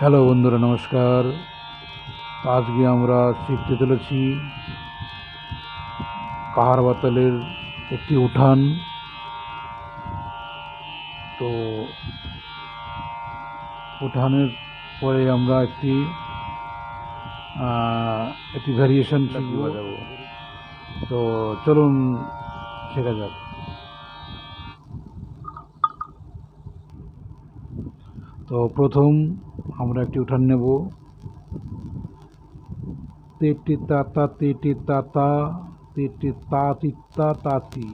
Hello বন্ধুরা নমস্কার। আজকে আমরা শিখতে চলেছি কাহার বাতালের একটি উঠান। তো উঠানের পরে আমরা একটি একটি ভ্যারিয়েশন শিখব। তো চলুন শেখা যাক। তো প্রথম আমরা একটি উঠান নেব তেটি তাতা তেটি তাতা তেটি তা তিত্তা তাতি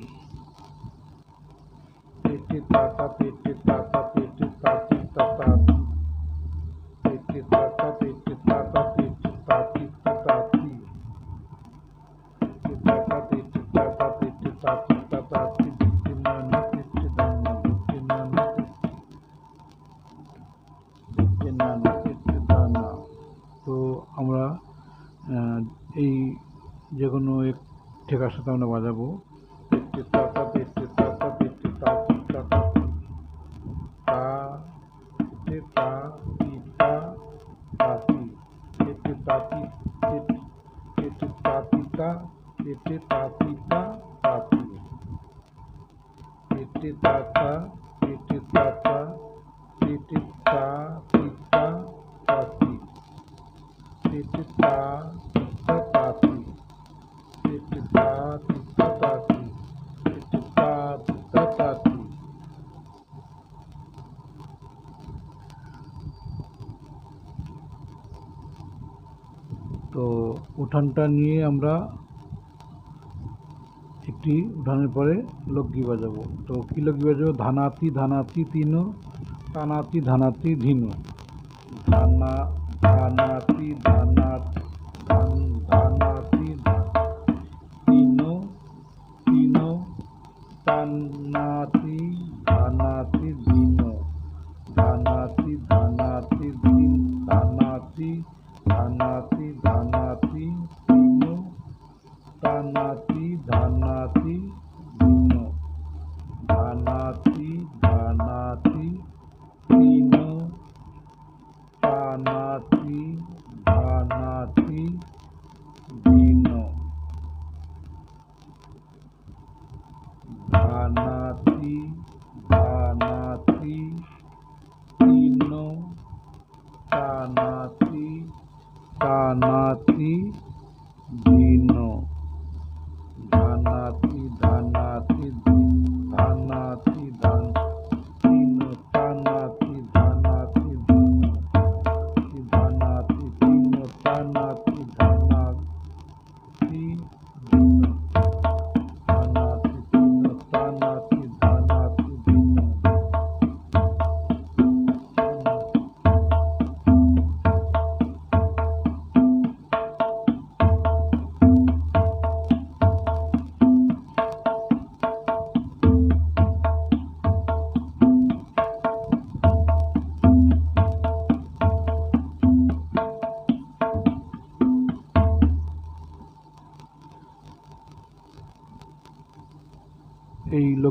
তেটি তাতা তেটি তাতা তেটি তা তিত্তা তাতি তেটি তাতা তেটি তাতা তেটি তা তিত্তা তাতি তেটি তাতা তেটি তাতা তেটি তা তিত্তা তাতি এই যে কোনো এক ঠেকার সাথে আমরা বাজাবো। দেখতে তাতা দেখতে তাতা দেখতে তা তা উঠানটা নিয়ে আমরা একটি উঠানের পরে লগ্গি বাজাবো। তো কি লগ্গি বাজাবো? ধানাতি ধানাতি, তিন, তানাতি, ধানাতি, ধিন। ধানা ধানাতি ধানা ধান ধানাতি তিন তিন তানাতি ধানাতি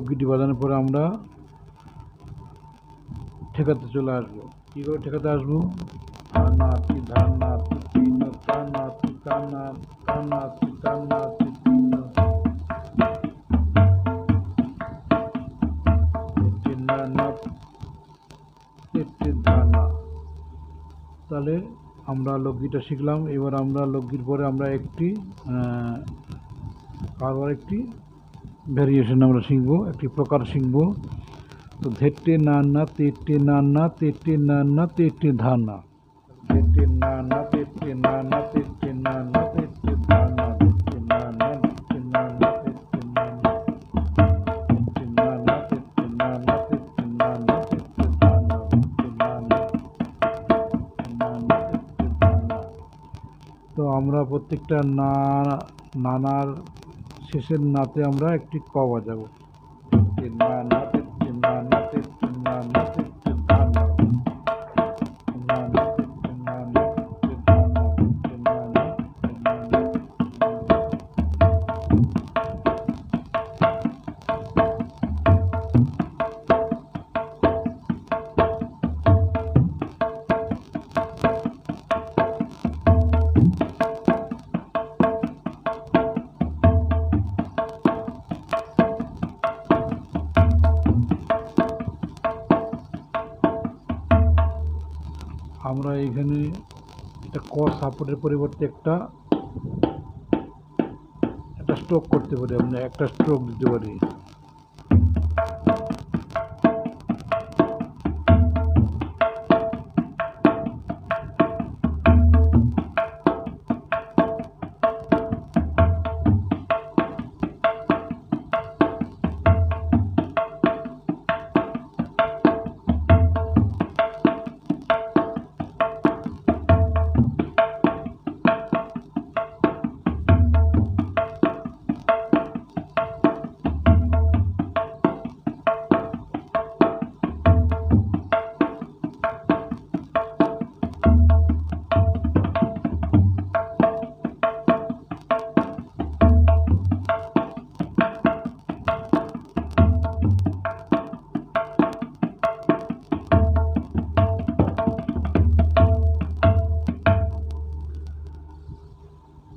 লগ্গিটি বাজানোর পরে আমরা ঠেকাতে চলে আসব। কী করে ঠেকাতে আসব? তাহলে আমরা লগ্গিটা শিখলাম। এবার আমরা লগ্গির পরে আমরা একটি আবার একটি ভ্যারিয়েশন আমরা শিখব একটি প্রকার শিখব তো ধেটে না না তেটে না না তেটে না না তেটে ধানা ধেটে না না তেটে না না তেটে না না তেটে ধানা ধেটে না না তেটে না না তেটে না না তেটে না না তেটে না না তেটে না না তেটে ধানা ধেটে না না না না তেটে ধানা তো আমরা প্রত্যেকটা না নানার শেষের নাতে আমরা একটি ক বাজাবো। না না না আমরা এখানে একটা ক সাপোর্টের পরিবর্তে একটা একটা স্ট্রোক করতে পারি, আমরা একটা স্ট্রোক দিতে পারি।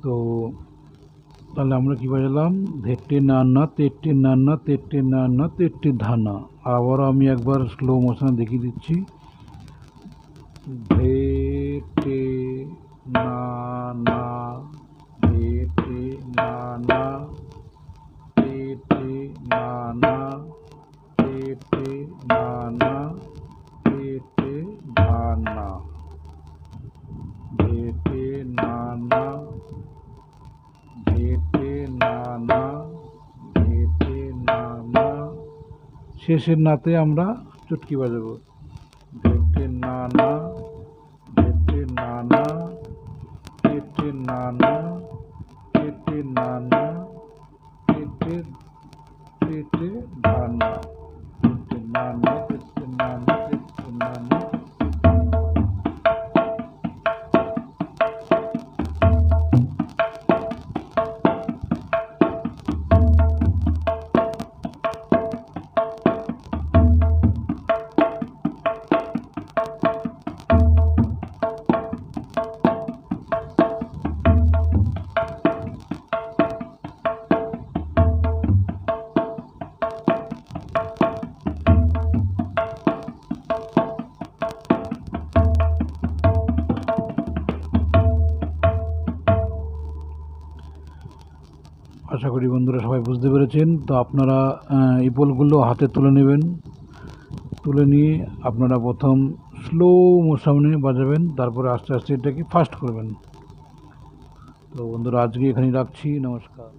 তো তাহলে আমরা কী বাজালাম ধেট্টে নান্না তেট্টে নান্না তেট্টে নান্না তেট্টে ধানা। আবারও আমি একবার স্লো মোশনে দেখিয়ে দিচ্ছি। ধেটে নানা শেষের নাতে আমরা চুটকি বাজাবো। ঘেটে নানা না নানা কেটে নানা কেটে নানা কেটে কেটে নানা কেটে নানা কেটে আশা করি বন্ধুরা সবাই বুঝতে পেরেছেন। তো আপনারা ইপলগুলো হাতে তুলে নেবেন। তুলে নিয়ে আপনারা প্রথম স্লো মোশনে বাজাবেন, তারপরে আস্তে আস্তে এটাকে ফাস্ট করবেন। তো বন্ধুরা, আজকে এখানেই রাখছি। নমস্কার।